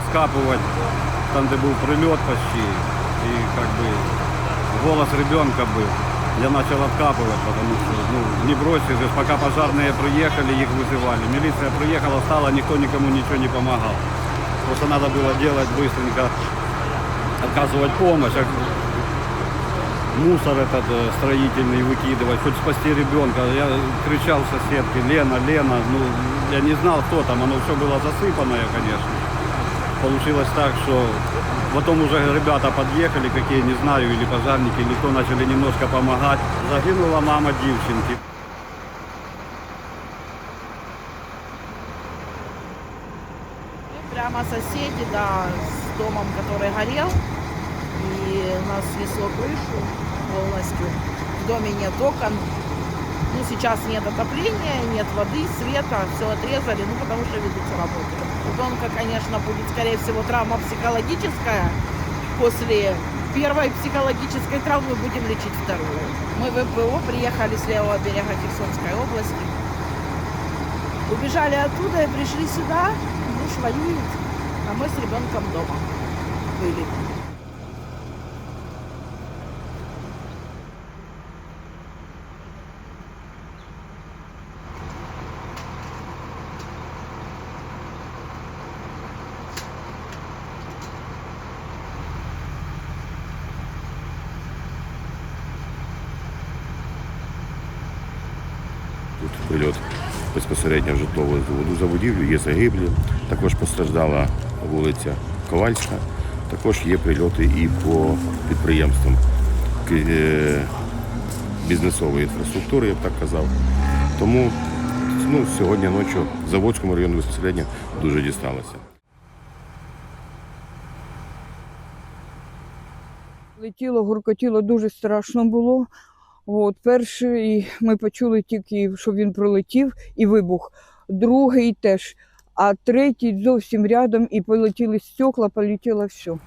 откапывать там, где был прилет почти. И как бы голос ребенка был. Я начал откапывать, потому что ну, не бросишь, же, пока пожарные приехали, их вызывали. Милиция приехала, стала, никто никому ничего не помогал. Просто надо было делать быстренько, оказывать помощь, а мусор этот э, строительный выкидывать, хоть спасти ребенка. Я кричал соседке, Лена, Лена, ну, я не знал, кто там, оно все было засыпанное, конечно. Получилось так, что потом уже ребята подъехали, какие, не знаю, или пожарники, или кто, начали немножко помогать. Загинула мама девчонки. Мы Прямо соседи, да, с домом, который горел. И нас снесло крышу полностью. В доме нет окон. Ну, сейчас нет отопления, нет воды, света, все отрезали, ну, потому что ведутся работы. Ребенка, конечно, будет, скорее всего, травма психологическая. После первой психологической травмы будем лечить вторую. Мы в МПО приехали с левого берега Херсонской области. Убежали оттуда и пришли сюда. Муж воюет, а мы с ребенком дома были. Тут прильот безпосередньо в житлову за будівлю, є загиблі. Також постраждала вулиця Ковальська. Також є прильоти і по підприємствам е, бізнесової інфраструктури, я б так казав. Тому ну, сьогодні ночі Заводському районі безпосередньо дуже дісталося. Летіло, гуркотіло, дуже страшно було. От, перший ми почули тільки, що він пролетів і вибух. Другий теж. А третій зовсім рядом і полетіли стекла, полетіло все.